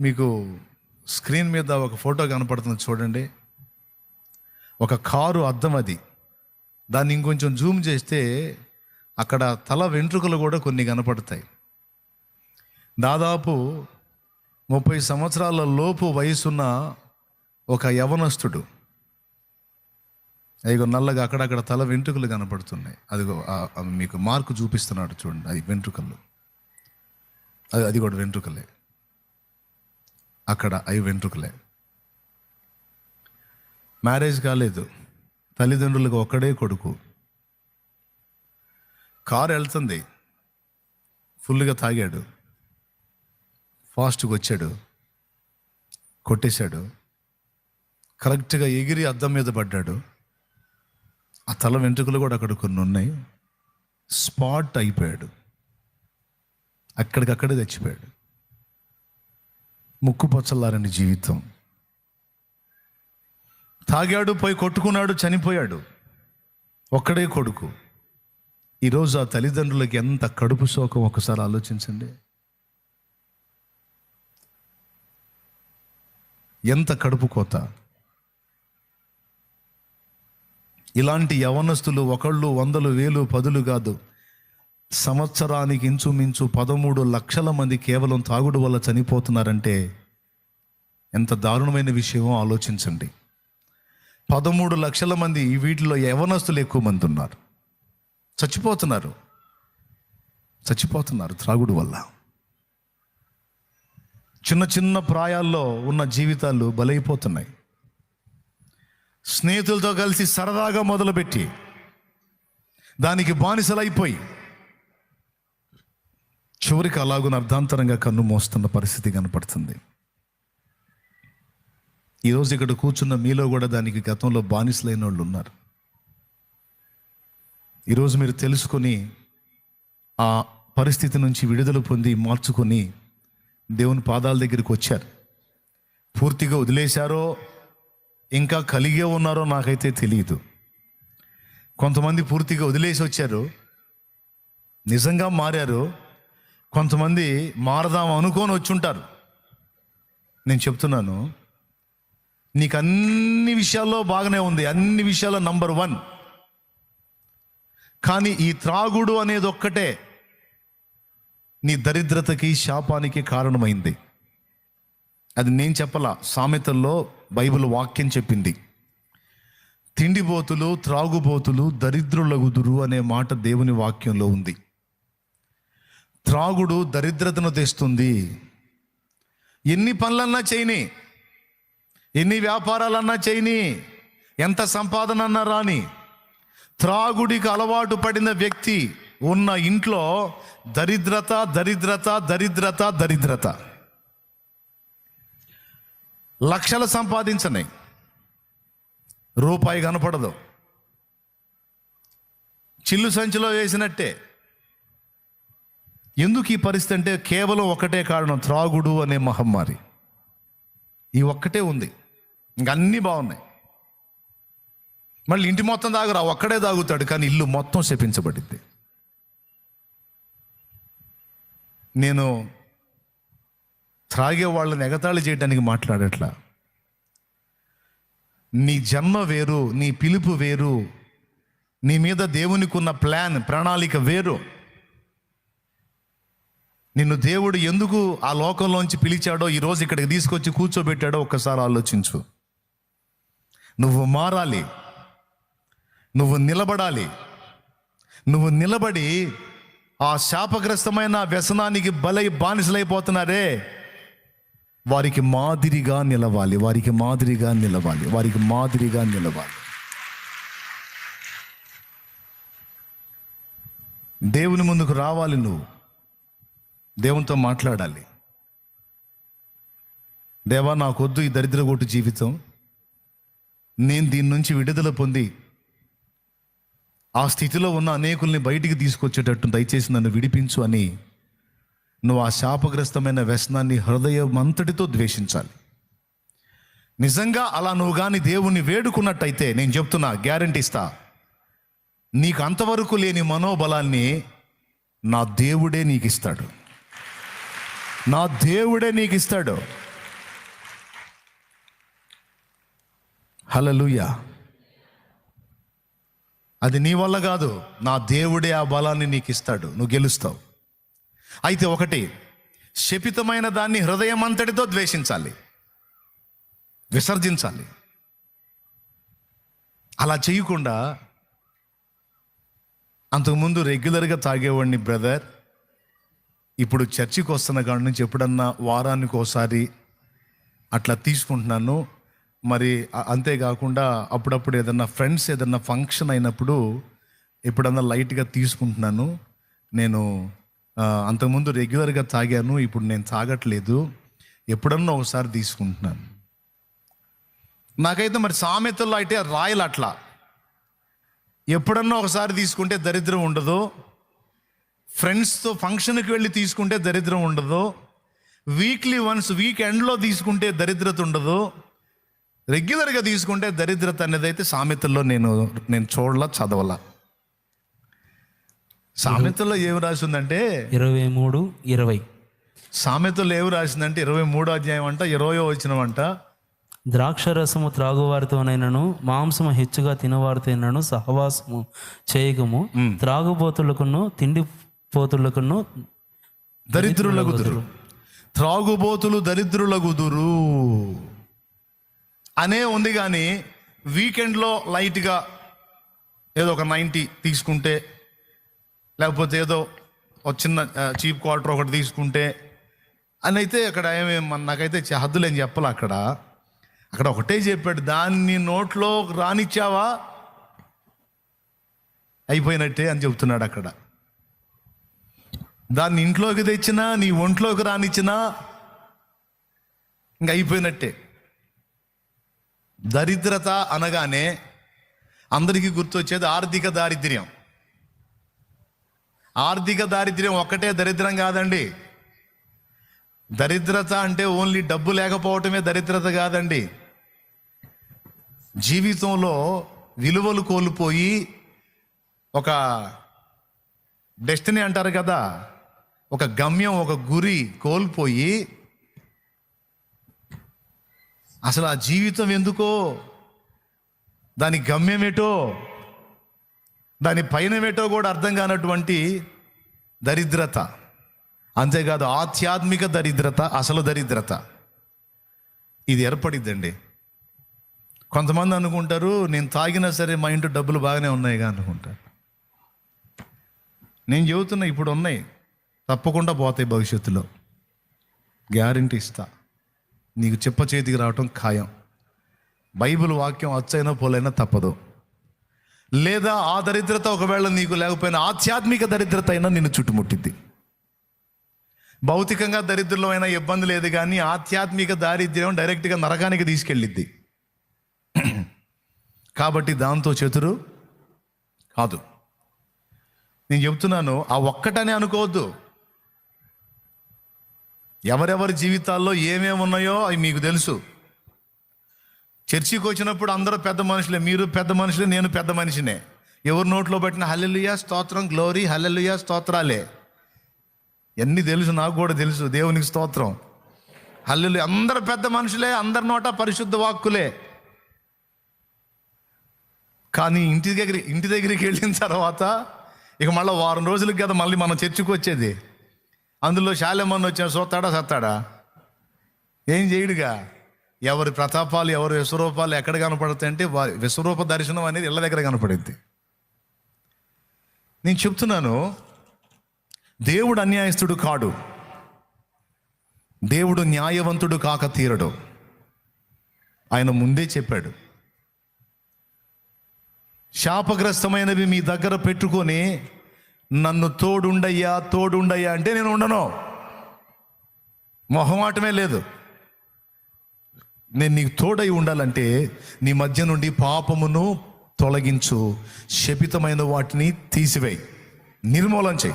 మీకు స్క్రీన్ మీద ఒక ఫోటో కనపడుతుంది చూడండి. ఒక కారు అద్దం అది. దాన్ని ఇంకొంచెం జూమ్ చేస్తే అక్కడ తల వెంట్రుకలు కూడా కొన్ని కనపడతాయి. దాదాపు ముప్పై సంవత్సరాల లోపు వయసున్న ఒక యవనస్తుడు. అదిగో నల్లగా అక్కడక్కడ తల వెంట్రుకలు కనపడుతున్నాయి. అదిగో మీకు మార్కు చూపిస్తున్నాడు చూడండి. అది వెంట్రుకలు. అది అది కూడా వెంట్రుకలే. అక్కడ అవి వెంట్రుకలే. మ్యారేజ్ కాలేదు. తల్లిదండ్రులకు ఒక్కడే కొడుకు. కారు వెళ్తుంది. ఫుల్గా తాగాడు. ఫాస్ట్గా వచ్చాడు. కొట్టేశాడు. కరెక్ట్గా ఎగిరి అద్దం మీద పడ్డాడు. ఆ తల వెంట్రుకలు కూడా అక్కడ కొన్ని ఉన్నాయి. స్పాట్ అయిపోయాడు. అక్కడికక్కడే చచ్చిపోయాడు. ముక్కుపచ్చలారని జీవితం. తాగాడు పోయి కొట్టుకున్నాడు చనిపోయాడు. ఒక్కడే కొడుకు. ఈరోజు ఆ తల్లిదండ్రులకి ఎంత కడుపు శోకం ఒకసారి ఆలోచించండి. ఎంత కడుపు కోత. ఇలాంటి యవనస్తులు ఒకళ్ళు వందలు వేలు పదులు కాదు. సంవత్సరానికి ఇంచుమించు పదమూడు లక్షల మంది కేవలం తాగుడు వల్ల చనిపోతున్నారంటే ఎంత దారుణమైన విషయమో ఆలోచించండి. పదమూడు లక్షల మంది ఈ వీటిలో యవనస్తులు ఎక్కువ మంది ఉన్నారు. చచ్చిపోతున్నారు. చచ్చిపోతున్నారు త్రాగుడు వల్ల. చిన్న చిన్న ప్రాయాల్లో ఉన్న జీవితాలు బలైపోతున్నాయి. స్నేహితులతో కలిసి సరదాగా మొదలుపెట్టి దానికి బానిసలైపోయి చివరికి అలాగున అర్ధాంతరంగా కన్ను మోస్తున్న పరిస్థితి కనపడుతుంది. ఈరోజు ఇక్కడ కూర్చున్న మీలో కూడా దానికి గతంలో బానిసలైన వాళ్ళు ఉన్నారు ఈరోజు మీరు తెలుసుకొని ఆ పరిస్థితి నుంచి విడుదల పొంది మార్చుకొని దేవుని పాదాల దగ్గరికి వచ్చారు. పూర్తిగా వదిలేశారో ఇంకా కలిగే ఉన్నారో నాకైతే తెలియదు. కొంతమంది పూర్తిగా వదిలేసి వచ్చారు. నిజంగా మారారు. కొంతమంది మారదాం అనుకొని వచ్చుంటారు. నేను చెప్తున్నాను నీకు అన్ని విషయాల్లో బాగానే ఉంది అన్ని విషయాల్లో నంబర్ వన్. కానీ ఈ త్రాగుడు అనేది ఒక్కటే నీ దరిద్రతకి శాపానికి కారణమైంది. అది నేను చెప్పలా సామెతల్లో బైబిల్ వాక్యం చెప్పింది. తిండిబోతులు త్రాగుబోతులు దరిద్రులగుదురు అనే మాట దేవుని వాక్యంలో ఉంది. త్రాగుడు దరిద్రతను తెస్తుంది. ఎన్ని పనులన్నా చేయని ఎన్ని వ్యాపారాలన్నా చేయని ఎంత సంపాదన అన్నా రాని త్రాగుడికి అలవాటు పడిన వ్యక్తి ఉన్న ఇంట్లో దరిద్రత దరిద్రత దరిద్రత దరిద్రత. లక్షలు సంపాదించని రూపాయి కనపడదు. చిల్లు సంచిలో వేసినట్టే. ఎందుకు ఈ పరిస్థితి అంటే కేవలం ఒకటే కారణం త్రాగుడు అనే మహమ్మారి. ఈ ఒక్కటే ఉంది. ఇంక అన్నీ బాగున్నాయి. మళ్ళీ ఇంటి మొత్తం తాగురా? ఒక్కడే తాగుతాడు కానీ ఇల్లు మొత్తం శపించబడింది. నేను త్రాగే వాళ్ళని ఎగతాళి చేయడానికి మాట్లాడట్లా. నీ జన్మ వేరు నీ పిలుపు వేరు నీ మీద దేవునికి ఉన్న ప్లాన్ ప్రణాళిక వేరు. నిన్ను దేవుడు ఎందుకు ఆ లోకంలోంచి పిలిచాడో ఈరోజు ఇక్కడికి తీసుకొచ్చి కూర్చోబెట్టాడో ఒక్కసారి ఆలోచించు. నువ్వు మారాలి. నువ్వు నిలబడాలి. నువ్వు నిలబడి ఆ శాపగ్రస్తమైన వ్యసనానికి బలై బానిసలైపోతున్నారే. వారికి మాదిరిగా నిలవాలి. వారికి మాదిరిగా నిలవాలి. వారికి మాదిరిగా నిలవాలి. దేవుని ముందుకు రావాలి నువ్వు. దేవునితో మాట్లాడాలి. దేవా నాకొద్దు ఈ దరిద్రగొట్టు జీవితం. నేను దీని నుంచి విడుదల పొంది ఆ స్థితిలో ఉన్న అనేకుల్ని బయటికి తీసుకొచ్చేటట్టు దయచేసి నన్ను విడిపించు అని నువ్వు ఆ శాపగ్రస్తమైన వ్యసనాన్ని హృదయం అంతటితో ద్వేషించాలి. నిజంగా అలా నువ్వు కానీ దేవుణ్ణి వేడుకున్నట్టయితే నేను చెప్తున్నా గ్యారంటీ ఇస్తా. నీకు అంతవరకు లేని మనోబలాన్ని నా దేవుడే నీకు ఇస్తాడు నా దేవుడే నీకు ఇస్తాడు హలలుయా అది నీ వల్ల కాదు నా దేవుడే ఆ బలాన్ని నీకు ఇస్తాడు నువ్వు గెలుస్తావు. అయితే ఒకటి శపితమైన దాన్ని హృదయం అంతటితో ద్వేషించాలి విసర్జించాలి. అలా చేయకుండా అంతకుముందు రెగ్యులర్గా తాగేవాడిని బ్రదర్ ఇప్పుడు చర్చికి వస్తున్న కాడి నుంచి ఎప్పుడన్నా వారానికి ఒకసారి అట్లా తీసుకుంటున్నాను. మరి అంతేకాకుండా అప్పుడప్పుడు ఏదన్నా ఫ్రెండ్స్ ఏదన్నా ఫంక్షన్ అయినప్పుడు ఎప్పుడన్నా లైట్గా తీసుకుంటున్నాను. నేను అంతకుముందు రెగ్యులర్గా తాగాను ఇప్పుడు నేను తాగట్లేదు. ఎప్పుడన్నా ఒకసారి తీసుకుంటున్నాను. నాకైతే మరి సామెతల్లో అయితే రాయలు అట్లా ఎప్పుడన్నా ఒకసారి తీసుకుంటే దరిద్రం ఉండదు. ఫ్రెండ్స్తో ఫంక్షన్కి వెళ్ళి తీసుకుంటే దరిద్రం ఉండదు. వీక్లీ వన్స్ వీక్ ఎండ్లో తీసుకుంటే దరిద్రత ఉండదు. రెగ్యులర్గా తీసుకుంటే దరిద్రత అనేది అయితే సామెతల్లో నేను నేను చూడలా చదవలా. సామెతల్లో ఏమి రాసిందంటే? ఇరవై మూడు ఇరవై. సామెతల్లో ఏమి రాసిందంటే ఇరవై మూడో అధ్యాయం అంట ఇరవయో వచ్చినవంట ద్రాక్షరసము త్రాగువారితోనైనను మాంసము హెచ్చుగా తినవారితోనైనను సహవాసము చేయకము. త్రాగుబోతులకును తిండి పోతులకును దరిద్రులగుదురు. త్రాగుబోతులు దరిద్రులగుదురు. అనే ఉంది కానీ వీకెండ్లో లైట్గా ఏదో ఒక నైంటీ తీసుకుంటే లేకపోతే ఏదో ఒక చిన్న చీప్ క్వార్టర్ ఒకటి తీసుకుంటే అని అయితే అక్కడ ఏమేమి నాకైతే చ- ఏం చెప్పాలి అక్కడ. అక్కడ ఒకటే చెప్పాడు దాన్ని నోట్లో రానిచ్చావా? అయిపోయినట్టే అని చెబుతున్నాడు అక్కడ. దాన్ని ఇంట్లోకి తెచ్చినా నీ ఒంట్లోకి రానిచ్చినా ఇంక అయిపోయినట్టే. దరిద్రత అనగానే అందరికీ గుర్తొచ్చేది ఆర్థిక దారిద్ర్యం. ఆర్థిక దారిద్ర్యం ఒక్కటే దరిద్రం కాదండి. దరిద్రత అంటే ఓన్లీ డబ్బు లేకపోవటమే దరిద్రత కాదండి. జీవితంలో విలువలు కోల్పోయి ఒక డెస్టినీ అంటారు కదా ఒక గమ్యం ఒక గురి కోల్పోయి అసలు ఆ జీవితం ఎందుకో? దాని గమ్యం ఏటో? దాని పయనమేటో కూడా అర్థం కానటువంటి దరిద్రత. అంతేకాదు ఆధ్యాత్మిక దరిద్రత అసలు దరిద్రత. ఇది ఏర్పడిద్దండి. కొంతమంది అనుకుంటారు నేను తాగినా సరే మా ఇంట్లో డబ్బులు బాగానే ఉన్నాయిగా అనుకుంటారు. నేను చెబుతున్నా ఇప్పుడు ఉన్నాయి తప్పకుండా పోతాయి భవిష్యత్తులో. గ్యారంటీ ఇస్తా. నీకు చెప్ప చేతికి రావటం ఖాయం. బైబిల్ వాక్యం అచ్చైనా పోలైనా తప్పదు. లేదా ఆ దరిద్రత ఒకవేళ నీకు లేకపోయినా ఆధ్యాత్మిక దరిద్రత అయినా నిన్ను చుట్టుముట్టిద్ది. భౌతికంగా దరిద్రులమైన ఇబ్బంది లేదు కానీ ఆధ్యాత్మిక దారిద్ర్యం డైరెక్ట్గా నరకానికి తీసుకెళ్ళిద్ది. కాబట్టి దాంతో చతురు కాదు. నేను చెప్తున్నాను ఆ ఒక్కటనే అనుకోవద్దు. ఎవరెవరి జీవితాల్లో ఏమేమి ఉన్నాయో అవి మీకు తెలుసు. చర్చికి వచ్చినప్పుడు అందరూ పెద్ద మనుషులే మీరు పెద్ద మనుషులే నేను పెద్ద మనిషినే. ఎవరి నోట్లో పెట్టిన హల్లెలుయా స్తోత్రం గ్లోరీ హల్లెలుయా స్తోత్రాలే. ఎన్ని తెలుసు నాకు కూడా తెలుసు దేవునికి స్తోత్రం. హల్లెలు అందరు పెద్ద మనుషులే అందరి నోట పరిశుద్ధ వాక్కులే. కానీ ఇంటి దగ్గర ఇంటి దగ్గరికి వెళ్ళిన తర్వాత ఇక మళ్ళీ వారం రోజులకి కదా మళ్ళీ మనం చర్చికి వచ్చేది. అందులో శాలెమన్న వచ్చిన సోతాడా సత్తాడా? ఏం చేయడుగా? ఎవరి ప్రతాపాలు ఎవరి విశ్వరూపాలు ఎక్కడ కనపడతాయి అంటే వారి విశ్వరూప దర్శనం అనేది ఇళ్ళ దగ్గర కనపడింది. నేను చెప్తున్నాను దేవుడు అన్యాయస్తుడు కాడు. దేవుడు న్యాయవంతుడు కాక తీరడు. ఆయన ముందే చెప్పాడు. శాపగ్రస్తమైనవి మీ దగ్గర పెట్టుకొని నన్ను తోడుండయ్యా తోడుండయ్యా అంటే నేను ఉండను. మొహమాటమే లేదు. నేను నీకు తోడై ఉండాలంటే నీ మధ్య నుండి పాపమును తొలగించు. శపితమైన వాటిని తీసివేయి. నిర్మూలన చేయి.